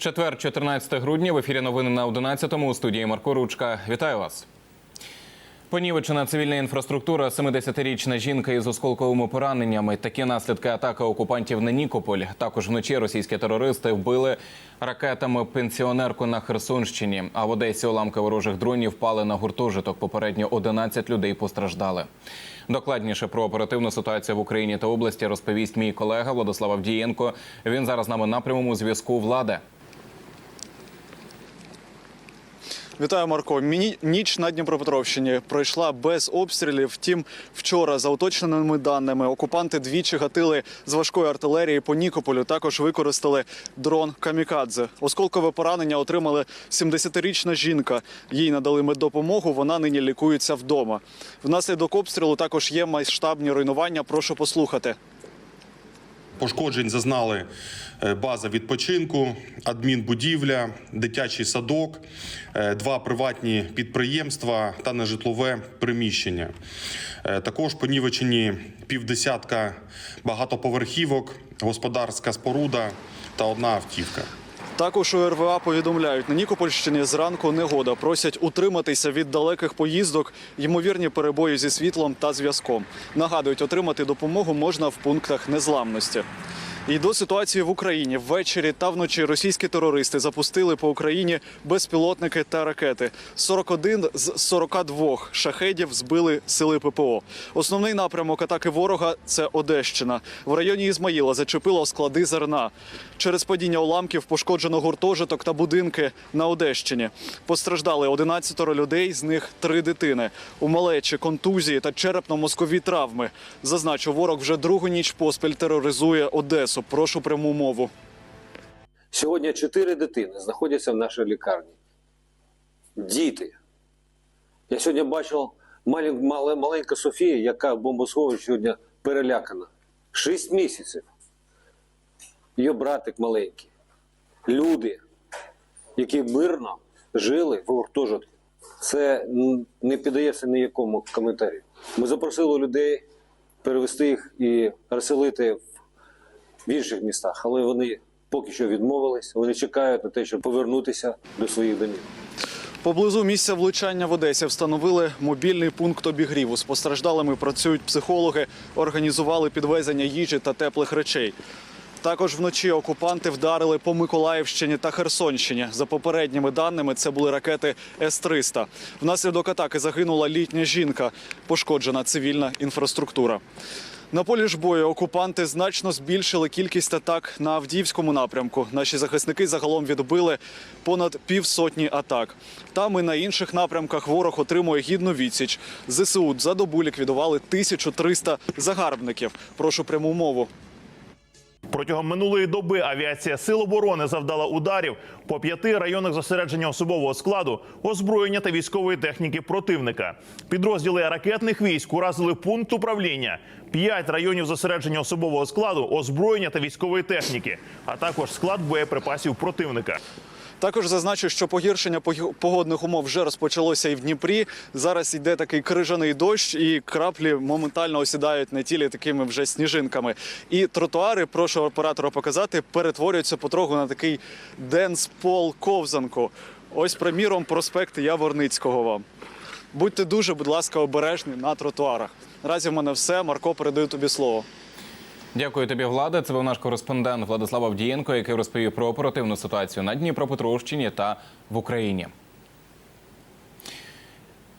Четвер, 14 грудня. В ефірі новини на 11-му у студії Марко Ручка. Вітаю вас. Понівечена цивільна інфраструктура, 70-річна жінка із осколковими пораненнями. Такі наслідки атаки окупантів на Нікополь. Також вночі російські терористи вбили ракетами пенсіонерку на Херсонщині. А в Одесі уламки ворожих дронів впали на гуртожиток. Попередньо 11 людей постраждали. Докладніше про оперативну ситуацію в Україні та області розповість мій колега Владислав Авдієнко. Він зараз з нами на прямому зв'язку. Влади. Вітаю, Марко. Міні- Ніч на Дніпропетровщині пройшла без обстрілів. Втім, вчора, за уточненими даними, окупанти двічі гатили з важкої артилерії по Нікополю. Також використали дрон Камікадзе. Осколкове поранення отримали 70-річна жінка. Їй надали меддопомогу. Вона нині лікується вдома. Внаслідок обстрілу також є масштабні руйнування. Прошу послухати. Пошкоджень зазнали е, база відпочинку, адмінбудівля, дитячий садок, е, два приватні підприємства та нежитлове приміщення. Е, Також понівечені півдесятка багатоповерхівок, господарська споруда та одна автівка. Також у РВА повідомляють, на Нікопольщині зранку негода. Просять утриматися від далеких поїздок, ймовірні перебої зі світлом та зв'язком. Нагадують, отримати допомогу можна в пунктах незламності. І до ситуації в Україні ввечері та вночі російські терористи запустили по Україні безпілотники та ракети. 41 з 42 шахедів збили сили ППО. Основний напрямок атаки ворога це Одещина. В районі Ізмаїла зачепило склади зерна. Через падіння уламків пошкоджено гуртожиток та будинки на Одещині. Постраждали 11 людей, з них три дитини. У малечі контузії та черепно-мозкові травми. Зазначу, ворог вже другу ніч поспіль тероризує Одесу. Прошу пряму мову. Сьогодні чотири дитини знаходяться в нашій лікарні. Діти. Я сьогодні бачив малень- мале- маленька Софія, яка в бомбосховищі сьогодні перелякана. Шість місяців. Її братик маленький. Люди, які мирно жили в гуртожитку. Це не піддається ніякому коментарю. Ми запросили людей перевести їх і розселити в в інших містах, але вони поки що відмовились. Вони чекають на те, щоб повернутися до своїх домів. Поблизу місця влучання в Одесі встановили мобільний пункт обігріву. З постраждалими працюють психологи, організували підвезення їжі та теплих речей. Також вночі окупанти вдарили по Миколаївщині та Херсонщині. За попередніми даними, це були ракети С-300. Внаслідок атаки загинула літня жінка, пошкоджена цивільна інфраструктура. На полі ж бою окупанти значно збільшили кількість атак на Авдіївському напрямку. Наші захисники загалом відбили понад півсотні атак. Там і на інших напрямках ворог отримує гідну відсіч. ЗСУ за добу ліквідували 1300 загарбників. Прошу пряму мову. Протягом минулої доби авіація Сил оборони завдала ударів по п'яти районах зосередження особового складу, озброєння та військової техніки противника. Підрозділи ракетних військ уразили пункт управління, п'ять районів зосередження особового складу, озброєння та військової техніки, а також склад боєприпасів противника. Також зазначу, що погіршення пог- погодних умов вже розпочалося і в Дніпрі. Зараз йде такий крижаний дощ, і краплі моментально осідають на тілі такими вже сніжинками. І тротуари, прошу оператора показати, перетворюються потроху на такий денс-пол ковзанку. Ось, приміром, проспект Яворницького вам. Будьте дуже, будь ласка, обережні на тротуарах. Наразі в мене все. Марко, передаю тобі слово. Дякую тобі, Влада. Це був наш кореспондент Владислав Авдієнко, який розповів про оперативну ситуацію на Дніпропетровщині та в Україні.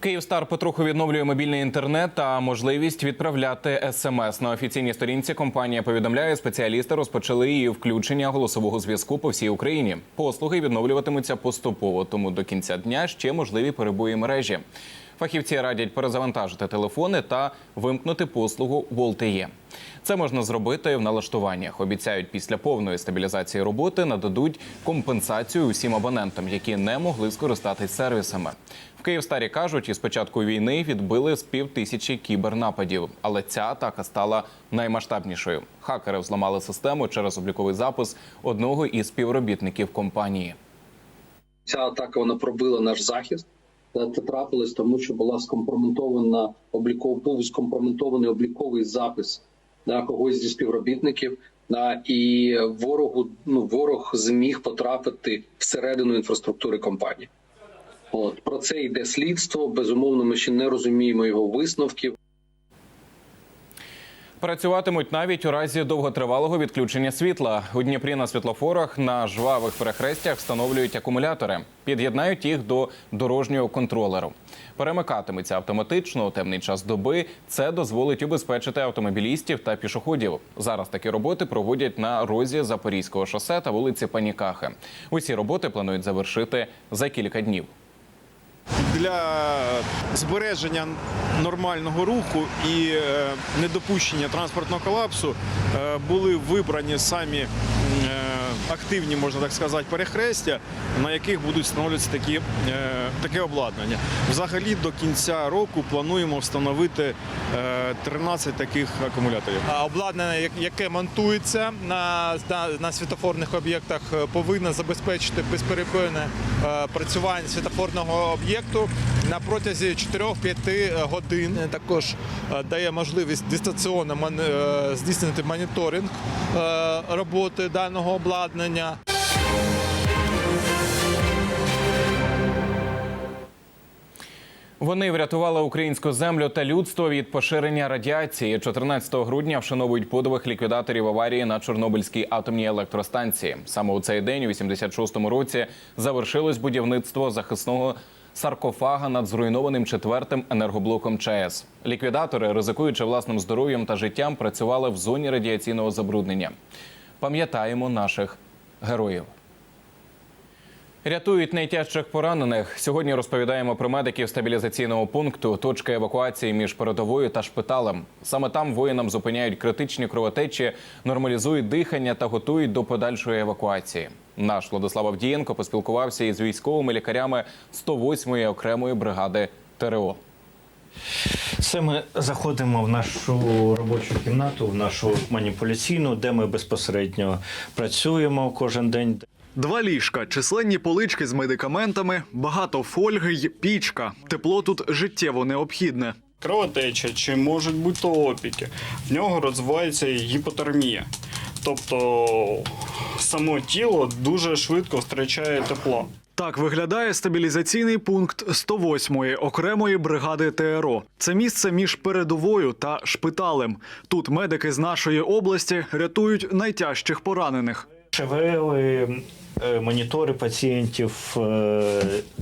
Київстар потроху відновлює мобільний інтернет та можливість відправляти смс. На офіційній сторінці компанія повідомляє, спеціалісти розпочали її включення голосового зв'язку по всій Україні. Послуги відновлюватимуться поступово, тому до кінця дня ще можливі перебої мережі. Фахівці радять перезавантажити телефони та вимкнути послугу VoLTE. Це можна зробити в налаштуваннях. Обіцяють, після повної стабілізації роботи нададуть компенсацію усім абонентам, які не могли скористатись сервісами. В Київстарі кажуть, із початку війни відбили з пів тисячі кібернападів, але ця атака стала наймасштабнішою. Хакери взламали систему через обліковий запис одного із співробітників компанії. ця атака вона пробила наш захист. Е, Це трапилось тому, що була скомпрометована обліков, був скомпрометований обліковий запис да, когось зі співробітників Да, і ворогу ну ворог зміг потрапити всередину інфраструктури компанії. От про це йде слідство. Безумовно, ми ще не розуміємо його висновків. Працюватимуть навіть у разі довготривалого відключення світла. У Дніпрі на світлофорах на жвавих перехрестях встановлюють акумулятори, під'єднають їх до дорожнього контролеру. Перемикатиметься автоматично у темний час доби. Це дозволить убезпечити автомобілістів та пішоходів. Зараз такі роботи проводять на розі Запорізького шосе та вулиці Панікахи. Усі роботи планують завершити за кілька днів. Для збереження нормального руху і е, недопущення транспортного колапсу е, були вибрані самі активні, можна так сказати, перехрестя, на яких будуть встановлюватися такі, е, таке обладнання. Взагалі до кінця року плануємо встановити е, 13 таких акумуляторів. А Обладнання, яке монтується на, на, на світофорних об'єктах, е, повинно забезпечити безперебійне е, працювання світофорного об'єкту на протязі 4-5 годин. Також е, дає можливість дистанційно е, здійснити моніторинг е, роботи даного обладнання. Вони врятували українську землю та людство від поширення радіації. 14 грудня вшановують подвиг ліквідаторів аварії на Чорнобильській атомній електростанції. Саме у цей день, у 86-му році, завершилось будівництво захисного саркофага над зруйнованим четвертим енергоблоком ЧАЕС. Ліквідатори, ризикуючи власним здоров'ям та життям, працювали в зоні радіаційного забруднення. Пам'ятаємо наших героїв. Рятують найтяжчих поранених. Сьогодні розповідаємо про медиків стабілізаційного пункту, точки евакуації між передовою та шпиталем. Саме там воїнам зупиняють критичні кровотечі, нормалізують дихання та готують до подальшої евакуації. Наш Владислав Авдієнко поспілкувався із військовими лікарями 108-ї окремої бригади ТРО. Це ми заходимо в нашу робочу кімнату, в нашу маніпуляційну, де ми безпосередньо працюємо кожен день. Два ліжка, численні полички з медикаментами, багато фольги й пічка. Тепло тут життєво необхідне. кровотеча чи можуть бути опіки. В нього розвивається гіпотермія. Тобто само тіло дуже швидко втрачає тепло. Так виглядає стабілізаційний пункт 108-ї окремої бригади ТРО. Це місце між передовою та шпиталем. Тут медики з нашої області рятують найтяжчих поранених. ШВЛи, е, монітори пацієнтів, е,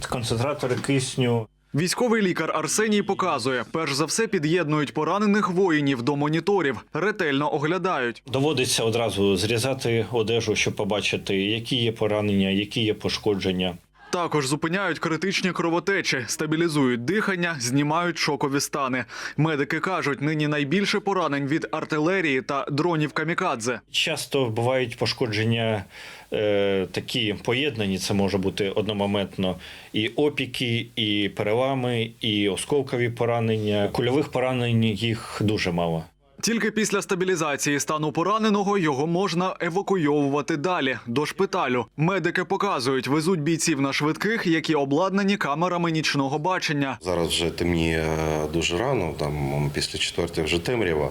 концентратори кисню. Військовий лікар Арсеній показує, перш за все під'єднують поранених воїнів до моніторів, ретельно оглядають. Доводиться одразу зрізати одежу, щоб побачити, які є поранення, які є пошкодження. Також зупиняють критичні кровотечі, стабілізують дихання, знімають шокові стани. Медики кажуть, нині найбільше поранень від артилерії та дронів камікадзе. Часто бувають пошкодження е, такі поєднані. Це може бути одномоментно і опіки, і перелами, і осколкові поранення. Кульових поранень їх дуже мало. Тільки після стабілізації стану пораненого його можна евакуйовувати далі до шпиталю. Медики показують, везуть бійців на швидких, які обладнані камерами нічного бачення. Зараз вже темніє дуже рано, там після четвертої вже темрява.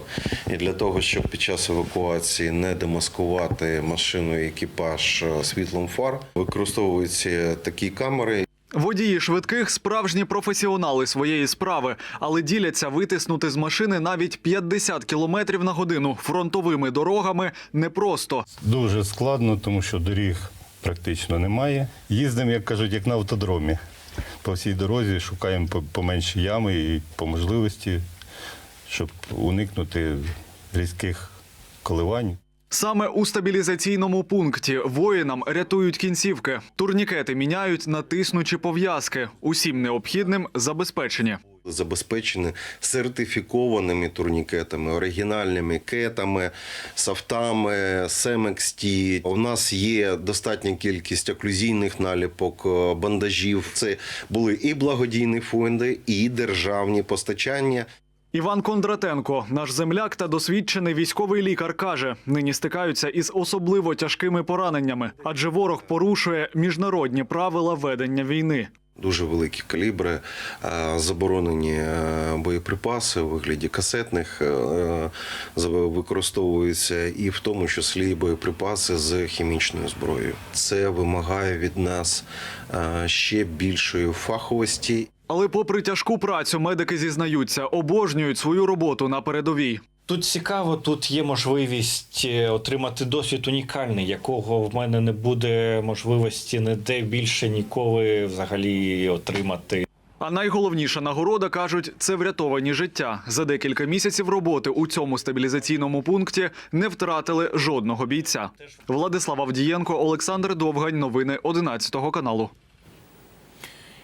І для того, щоб під час евакуації не демаскувати машину і екіпаж е, світлом фар, використовуються такі камери. Водії швидких справжні професіонали своєї справи, але діляться витиснути з машини навіть 50 кілометрів на годину фронтовими дорогами непросто. Дуже складно, тому що доріг практично немає. Їздимо, як кажуть, як на автодромі. По всій дорозі шукаємо по- поменші ями і по можливості, щоб уникнути різких коливань. Саме у стабілізаційному пункті воїнам рятують кінцівки. Турнікети міняють на тиснучі пов'язки. Усім необхідним забезпечені. Забезпечені сертифікованими турнікетами, оригінальними кетами, софтами, Семексті. У нас є достатня кількість оклюзійних наліпок, е, бандажів. Це були і благодійні фонди, і державні постачання. Іван Кондратенко, наш земляк та досвідчений військовий лікар, каже: нині стикаються із особливо тяжкими пораненнями, адже ворог порушує міжнародні правила ведення війни. Дуже великі калібри, е, заборонені е, боєприпаси у вигляді касетних е, використовуються і в тому числі боєприпаси з хімічною зброєю. Це вимагає від нас ще більшої фаховості Але попри тяжку працю, медики зізнаються, обожнюють свою роботу на передовій. Тут цікаво, тут є можливість е, отримати досвід унікальний, якого в мене не буде можливості ніде більше ніколи взагалі отримати. А найголовніша нагорода кажуть, це врятовані життя. За декілька місяців роботи у цьому стабілізаційному пункті не втратили жодного бійця. Владислав Авдієнко, Олександр Довгань. Новини 11 каналу.